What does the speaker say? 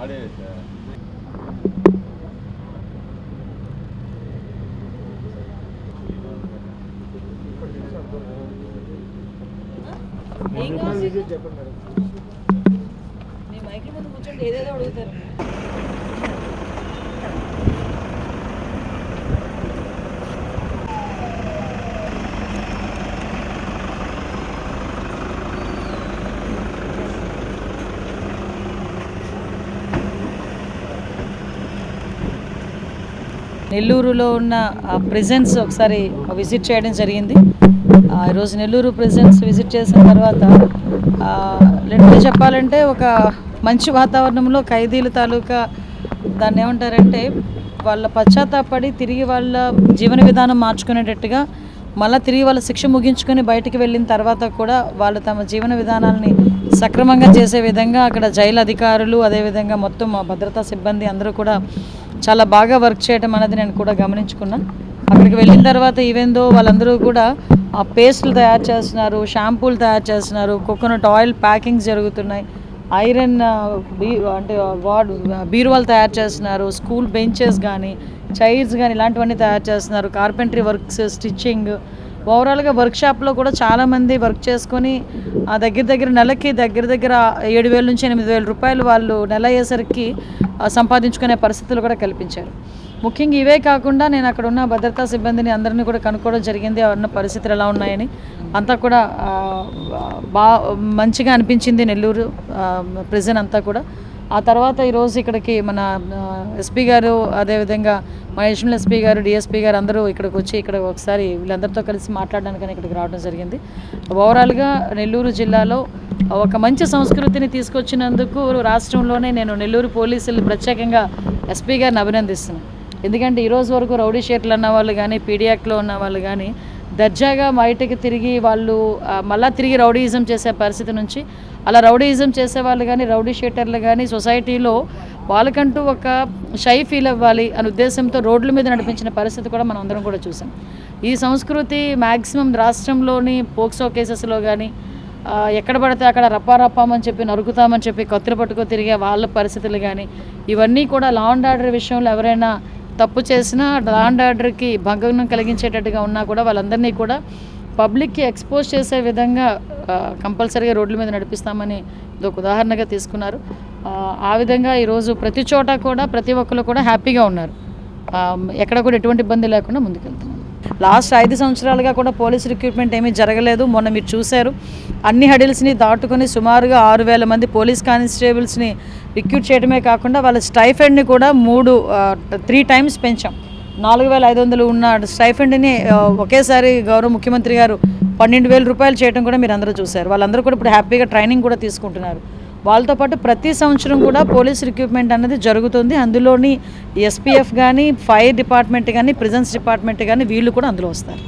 ఆడే సార్ మీ మైక్ ముందు కూర్చోండి ఏదేదో అడుగుతారు. నెల్లూరులో ఉన్న ప్రెజెన్స్ ఒకసారి విజిట్ చేయడం జరిగింది. ఈరోజు నెల్లూరు ప్రెజెన్స్ విజిట్ చేసిన తర్వాత లిటరల్ చెప్పాలంటే ఒక మంచి వాతావరణంలో ఖైదీల తాలూకా దాన్ని ఏమంటారంటే వాళ్ళ పశ్చాత్తాపడి తిరిగి వాళ్ళ జీవన విధానం మార్చుకునేటట్టుగా మళ్ళీ తిరిగి వాళ్ళ శిక్ష ముగించుకొని బయటికి వెళ్ళిన తర్వాత కూడా వాళ్ళు తమ జీవన విధానాలని సక్రమంగా చేసే విధంగా అక్కడ జైలు అధికారులు అదేవిధంగా మొత్తం భద్రతా సిబ్బంది అందరూ కూడా చాలా బాగా వర్క్ చేయడం అనేది నేను కూడా గమనించుకున్నాను. అక్కడికి వెళ్ళిన తర్వాత ఈవెందో వాళ్ళందరూ కూడా ఆ పేస్టులు తయారు చేస్తున్నారు షాంపూలు తయారు చేస్తున్నారు కోకోనట్ ఆయిల్ ప్యాకింగ్స్ జరుగుతున్నాయి ఐరన్ బీ అంటే వార్డ్ బీరువాలు తయారు చేస్తున్నారు స్కూల్ బెంచెస్ కానీ చైర్స్ కానీ ఇలాంటివన్నీ తయారు చేస్తున్నారు కార్పెంటరీ వర్క్స్ స్టిచ్చింగ్ ఓవరాల్గా వర్క్షాప్లో కూడా చాలామంది వర్క్ చేసుకొని ఆ దగ్గర దగ్గర నెలకి దగ్గర దగ్గర ఏడు వేల నుంచి ఎనిమిది వేల రూపాయలు వాళ్ళు నెల అయ్యేసరికి సంపాదించుకునే పరిస్థితులు కూడా కల్పించారు. ముఖ్యంగా ఇవే కాకుండా నేను అక్కడ ఉన్న భద్రతా సిబ్బందిని అందరినీ కూడా కనుక్కోవడం జరిగింది ఆ ఉన్న పరిస్థితులు ఎలా ఉన్నాయని. అంతా కూడా బా మంచిగా అనిపించింది నెల్లూరు ప్రిజన్ అంతా కూడా. ఆ తర్వాత ఈరోజు ఇక్కడికి మన ఎస్పీ గారు అదేవిధంగా మా అడిషనల్ ఎస్పీ గారు డిఎస్పీ గారు అందరూ ఇక్కడికి వచ్చి ఇక్కడ ఒకసారి వీళ్ళందరితో కలిసి మాట్లాడడానికని ఇక్కడికి రావడం జరిగింది. ఓవరాల్గా నెల్లూరు జిల్లాలో ఒక మంచి సంస్కృతిని తీసుకొచ్చినందుకు రాష్ట్రంలోనే నేను నెల్లూరు పోలీసులు ప్రత్యేకంగా ఎస్పీ గారిని అభినందిస్తున్నాను. ఎందుకంటే ఈరోజు వరకు రౌడీ షేట్లు అన్న వాళ్ళు కానీ పీడియాక్లో ఉన్న వాళ్ళు కానీ దర్జాగా బయటకు తిరిగి వాళ్ళు మళ్ళీ తిరిగి రౌడీయిజం చేసే పరిస్థితి నుంచి అలా రౌడీయిజం చేసే వాళ్ళు కానీ రౌడీ షేటర్లు కానీ సొసైటీలో వాళ్ళకంటూ ఒక షై ఫీల్ అవ్వాలి అనే ఉద్దేశంతో రోడ్ల మీద నడిపించిన పరిస్థితి కూడా మనం అందరం కూడా చూసాం. ఈ సంస్కృతి మ్యాక్సిమం రాష్ట్రంలోని పోక్సో కేసెస్లో కానీ ఎక్కడ పడితే అక్కడ రప్పారప్పామని చెప్పి నరుకుతామని చెప్పి కత్తులు పట్టుకో తిరిగే వాళ్ళ పరిస్థితులు కానీ ఇవన్నీ కూడా లా అండ్ ఆర్డర్ విషయంలో ఎవరైనా తప్పు చేసినా లా అండ్ ఆర్డర్కి భంగం కలిగించేటట్టుగా ఉన్నా కూడా వాళ్ళందరినీ కూడా పబ్లిక్కి ఎక్స్పోజ్ చేసే విధంగా కంపల్సరీగా రోడ్ల మీద నడిపిస్తామని ఇది ఒక ఉదాహరణగా తీసుకున్నారు. ఆ, విధంగా ఈరోజు ప్రతి చోట కూడా ప్రతి ఒక్కరు కూడా హ్యాపీగా ఉన్నారు. ఎక్కడ కూడా ఎటువంటి ఇబ్బంది లేకుండా ముందుకెళ్తున్నాం. లాస్ట్ ఐదు సంవత్సరాలుగా కూడా పోలీస్ రిక్రూట్మెంట్ ఏమీ జరగలేదు. మొన్న మీరు చూశారు. అన్ని హడిల్స్ని దాటుకొని సుమారుగా ఆరు వేల మంది పోలీస్ కానిస్టేబుల్స్ని రిక్రూట్ చేయడమే కాకుండా వాళ్ళ స్టైఫెండ్ని కూడా మూడు త్రీ టైమ్స్ పెంచాం. నాలుగు వేల ఐదు వందలు ఉన్న స్టైఫెండ్ని ఒకేసారి గౌరవ ముఖ్యమంత్రి గారు పన్నెండు వేల రూపాయలు చేయడం కూడా మీరు అందరూ చూశారు. వాళ్ళందరూ కూడా ఇప్పుడు హ్యాపీగా ట్రైనింగ్ కూడా తీసుకుంటున్నారు. వాళ్ళతో పాటు ప్రతి సంవత్సరం కూడా పోలీస్ రిక్రూట్మెంట్ అనేది జరుగుతుంది. అందులోని ఎస్పీఎఫ్ కానీ ఫైర్ డిపార్ట్మెంట్ కానీ ప్రిజన్స్ డిపార్ట్మెంట్ కానీ వీళ్ళు కూడా అందులో వస్తారు.